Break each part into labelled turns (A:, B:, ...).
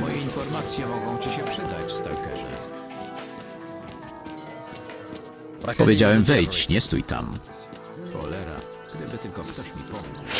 A: Moje informacje mogą ci się przydać, Stalkerze. Powiedziałem wejdź, nie stój tam. Cholera, gdyby tylko ktoś mi pomógł.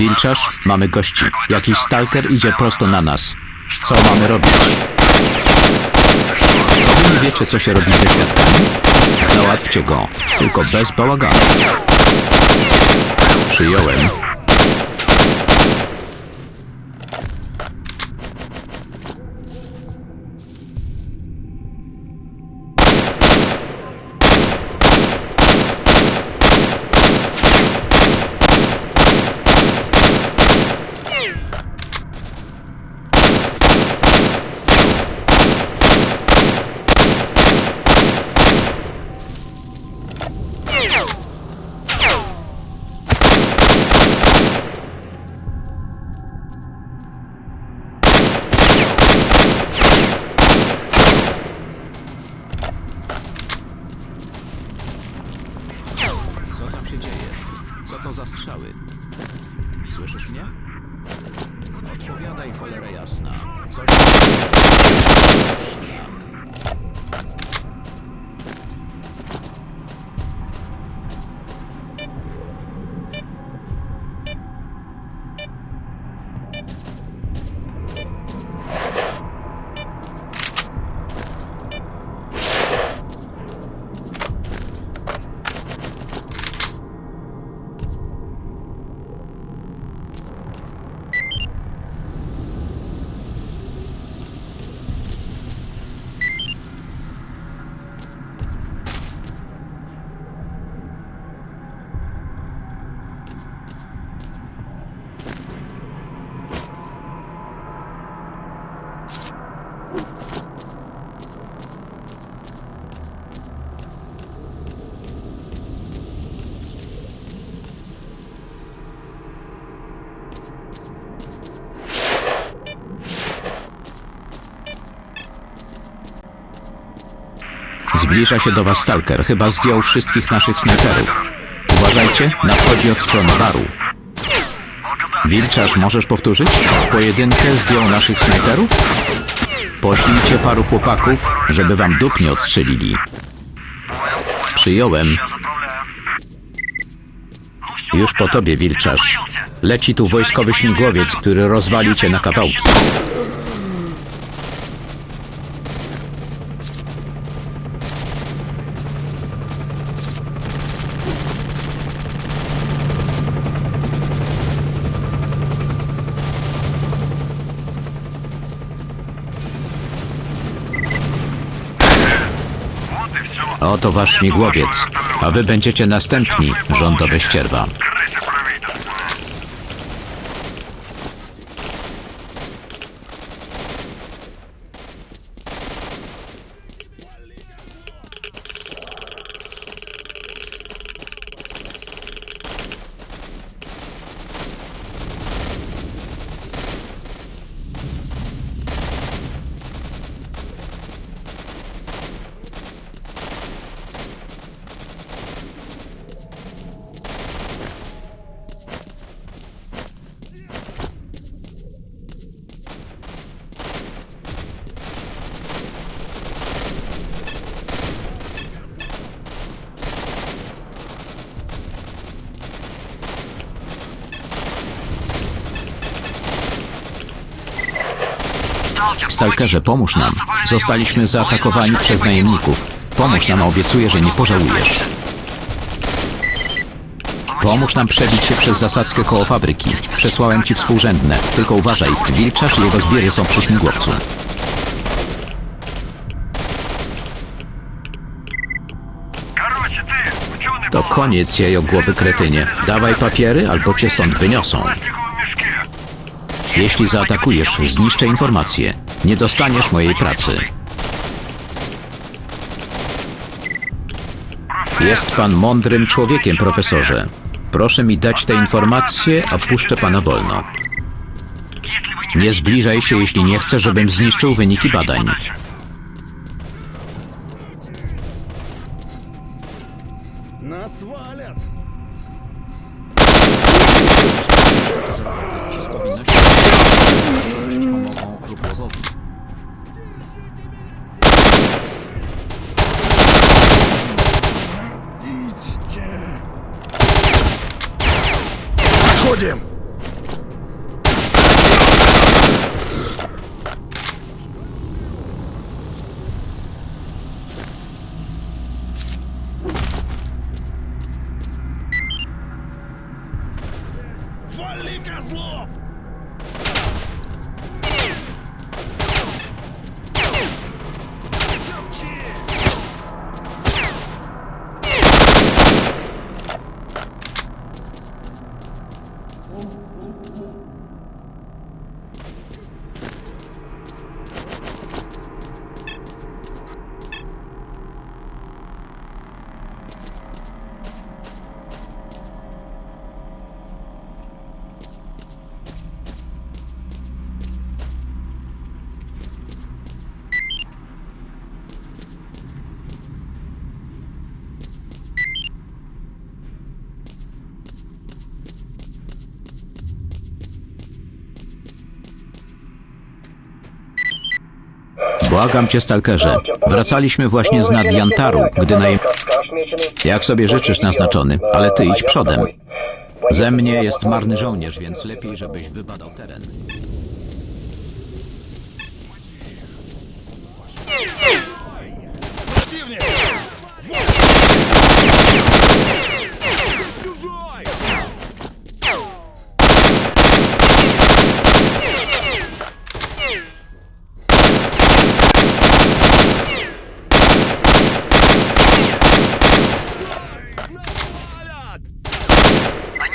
A: Wilczarz, mamy gości. Jakiś stalker idzie prosto na nas. Co mamy robić? Wy nie wiecie, co się robi ze świadkami? Załatwcie go, tylko bez bałaganu. Przyjąłem. Odpowiadaj, cholera jasna. Co Zbliża się do was stalker. Chyba zdjął wszystkich naszych snajperów. Uważajcie, nadchodzi od strony baru. Wilczarz, możesz powtórzyć? W pojedynkę zdjął naszych snajperów? Poślijcie paru chłopaków, żeby wam dup nie odstrzelili. Przyjąłem. Już po tobie, Wilczarz. Leci tu wojskowy śmigłowiec, który rozwali cię na kawałki. Oto wasz śmigłowiec, a wy będziecie następni, rządowe ścierwa. Stalkerze, pomóż nam. Zostaliśmy zaatakowani przez najemników. Pomóż nam, obiecuję, że nie pożałujesz. Pomóż nam przebić się przez zasadzkę koło fabryki. Przesłałem ci współrzędne. Tylko uważaj, wilczarz i jego zbiory są przy śmigłowcu. To koniec jej o głowy kretynie. Dawaj papiery, albo cię stąd wyniosą. Jeśli zaatakujesz, zniszczę informacje. Nie dostaniesz mojej pracy. Jest pan mądrym człowiekiem, profesorze. Proszę mi dać te informacje, a puszczę pana wolno. Nie zbliżaj się, jeśli nie chcę, żebym zniszczył wyniki badań.
B: Nas Готов.
C: Отходим!
A: Błagam cię, stalkerze. Wracaliśmy właśnie z nad Jantaru, gdy najem... Jak sobie życzysz, naznaczony, ale ty idź przodem. Ze mnie jest marny żołnierz, więc lepiej, żebyś wybadał teren.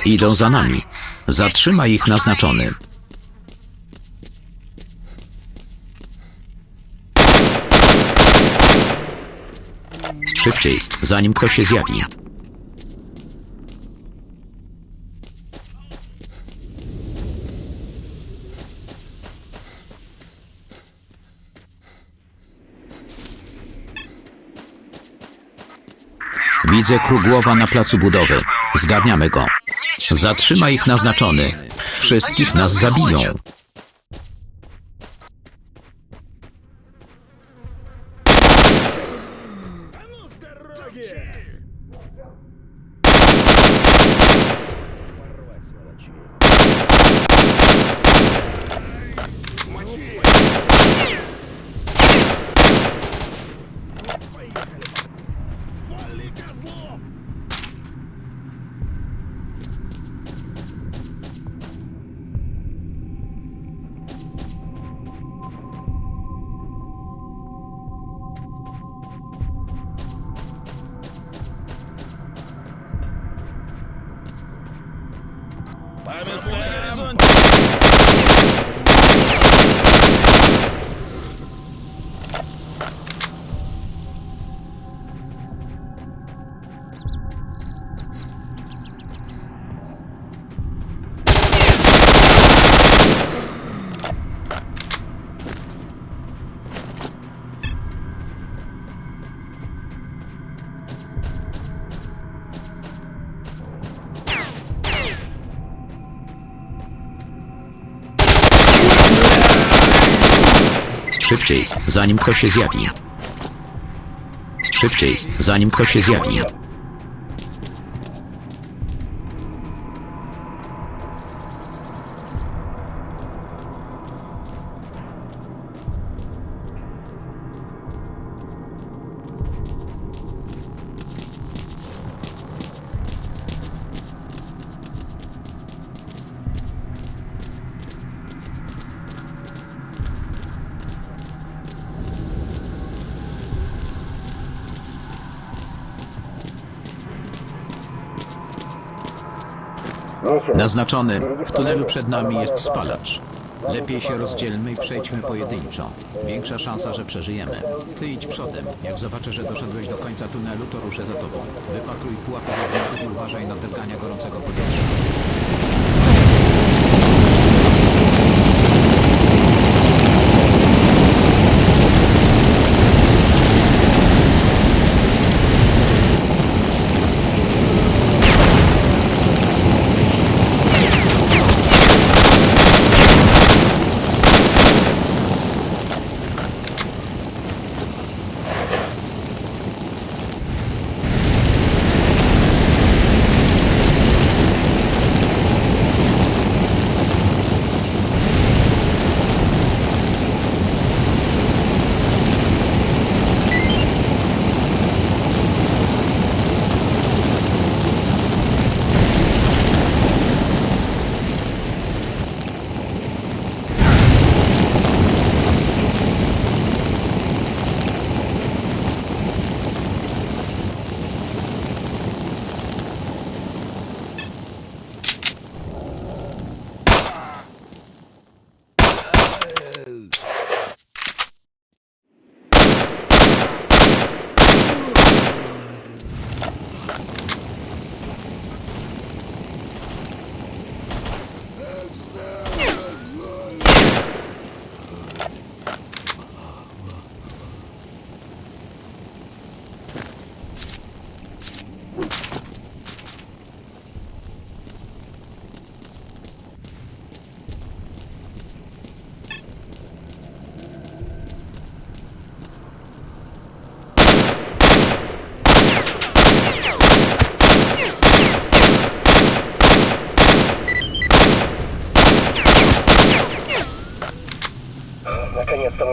A: Idą za nami. Zatrzymaj ich, naznaczony. Szybciej, zanim ktoś się zjawi. Widzę Krugłowa na placu budowy. Zgarniamy go. Zatrzymaj ich naznaczony. Wszystkich nas zabiją. Szybciej, zanim ktoś się zjawi. Szybciej, zanim ktoś się zjawi. Naznaczony, w tunelu przed nami jest spalacz. Lepiej się rozdzielmy i przejdźmy pojedynczo. Większa szansa, że przeżyjemy. Ty idź przodem. Jak zobaczę, że doszedłeś do końca tunelu, to ruszę za tobą. Wypakuj pułapę ogniowych i uważaj na drgania gorącego powietrza.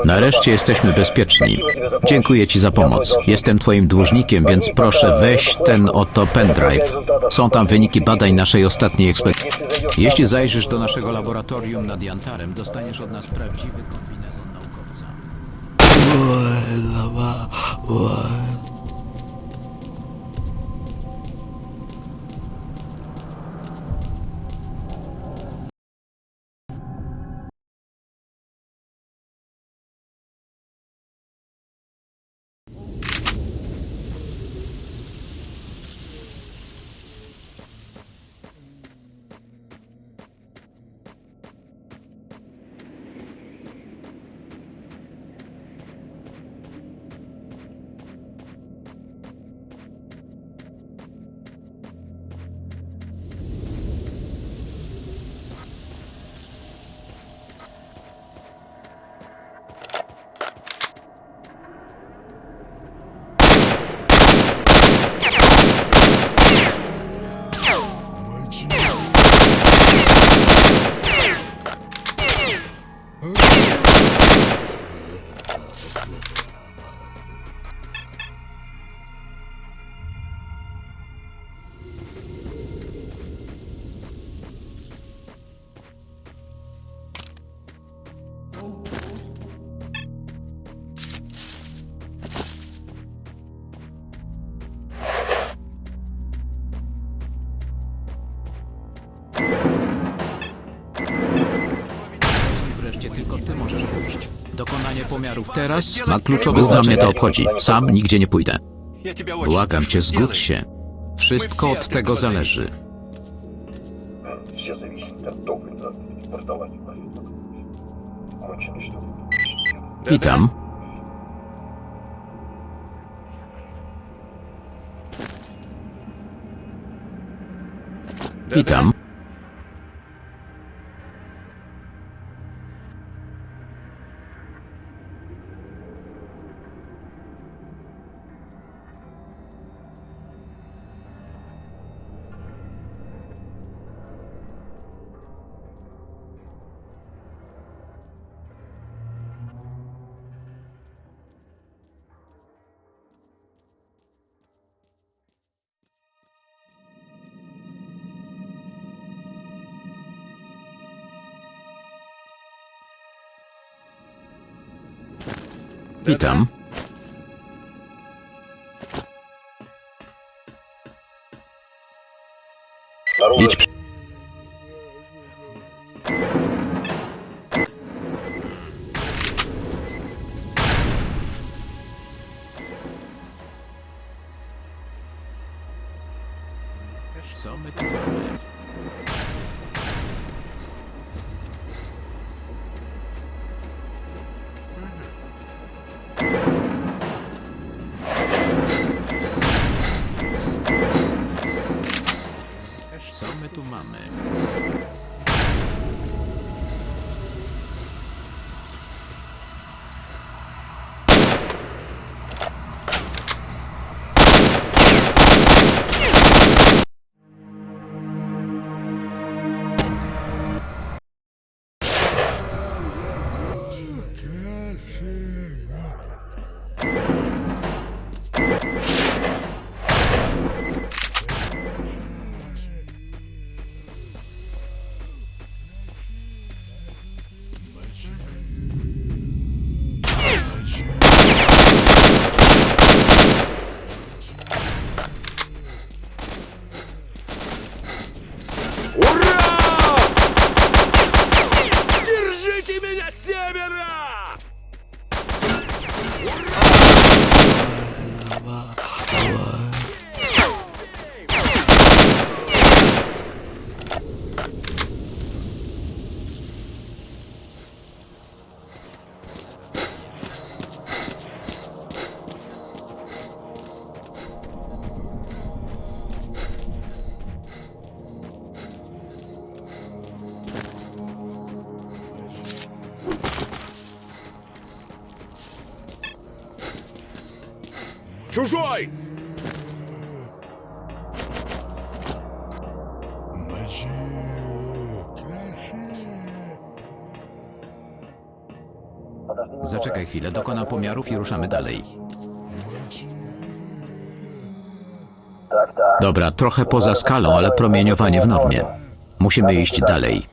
A: Nareszcie jesteśmy bezpieczni. Dziękuję Ci za pomoc. Jestem Twoim dłużnikiem, więc proszę weź ten oto pendrive. Są tam wyniki badań naszej ostatniej ekspedycji. Jeśli zajrzysz do naszego laboratorium nad Jantarem, dostaniesz od nas prawdziwy kombinezon naukowca. teraz ma kluczowe znaczenie. mnie to obchodzi. Sam nigdzie nie pójdę.
C: Я тебя очень
A: Błagam
C: прошу,
A: Cię, zgódź
C: сделай.
A: się. Wszystko od tego zależy.
D: Все зависит от топлива и продавать Конченый что ли?
A: Witam. Witam. Witam. Idź.
B: Чужой!
A: Zaczekaj chwilę, dokonam pomiarów i ruszamy dalej.
D: Tak, tak.
A: Dobra, trochę poza skalą, ale promieniowanie w normie. Musimy iść dalej.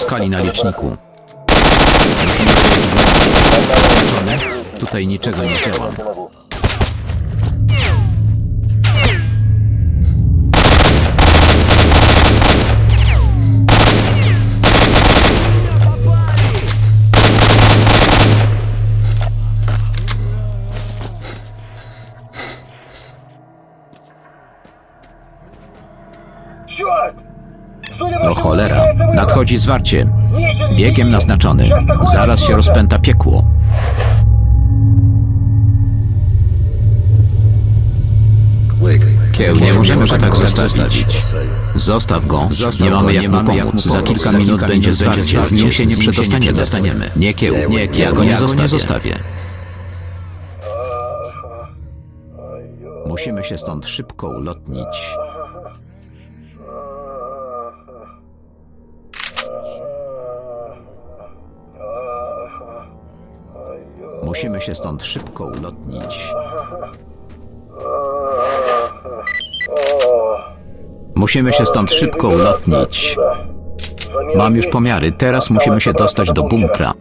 A: Skali na liczniku. Tutaj niczego nie działa. O cholera, nadchodzi zwarcie. Biegiem naznaczony. Zaraz się rozpęta piekło. Kieł, nie możemy go tak zostawić. Zostaw go, nie mamy jak mu pomóc. Za kilka minut będzie zwarcie, z nim się nie przedostaniemy. Nie kieł, nie kieł, ja go nie zostawię. Musimy się stąd szybko ulotnić. Musimy się stąd szybko ulotnić. Musimy się stąd szybko ulotnić. Mam już pomiary, teraz musimy się dostać do bunkra.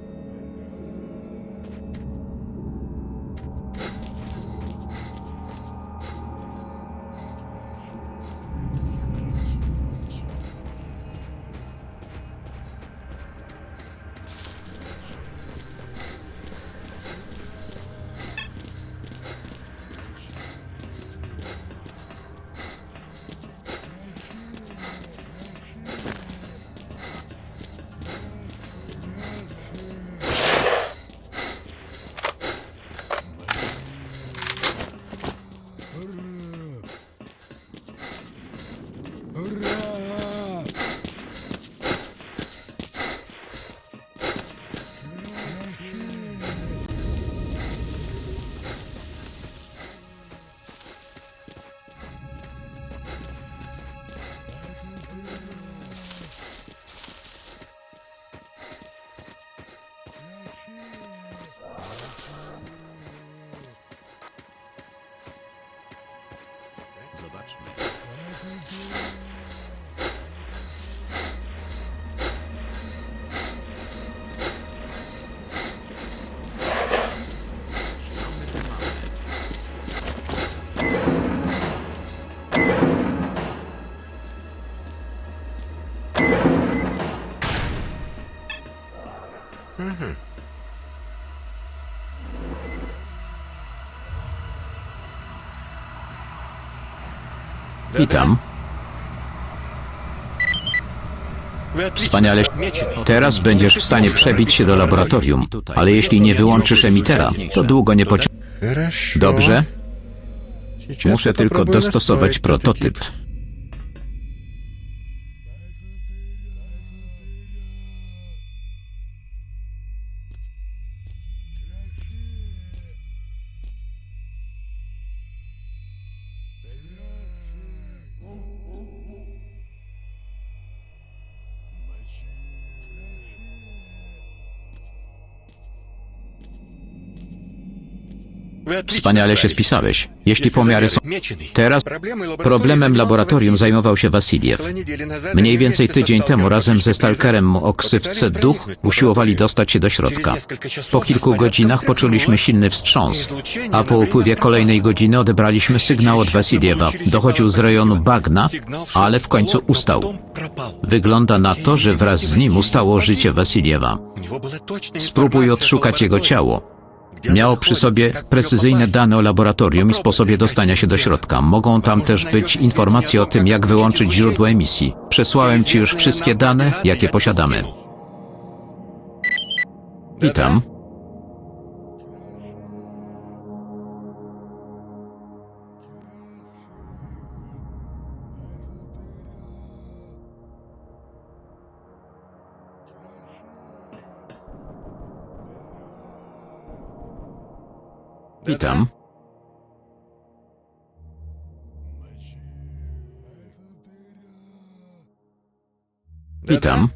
A: Mhm. Witam. Wspaniale. Teraz będziesz w stanie przebić się do laboratorium, ale jeśli nie wyłączysz emitera, to długo nie pociągniesz. Dobrze? Muszę tylko dostosować prototyp. Wspaniale się spisałeś. Jeśli pomiary są... Teraz problemem laboratorium zajmował się Wasiliew. Mniej więcej tydzień temu razem ze stalkerem o ksywce Duch usiłowali dostać się do środka. Po kilku godzinach poczuliśmy silny wstrząs, a po upływie kolejnej godziny odebraliśmy sygnał od Wasiliewa. Dochodził z rejonu bagna, ale w końcu ustał. Wygląda na to, że wraz z nim ustało życie Wasiliewa. Spróbuj odszukać jego ciało. Miał przy sobie precyzyjne dane o laboratorium i sposobie dostania się do środka. Mogą tam też być informacje o tym, jak wyłączyć źródło emisji. Przesłałem Ci już wszystkie dane, jakie posiadamy. Witam. Witam. Witam.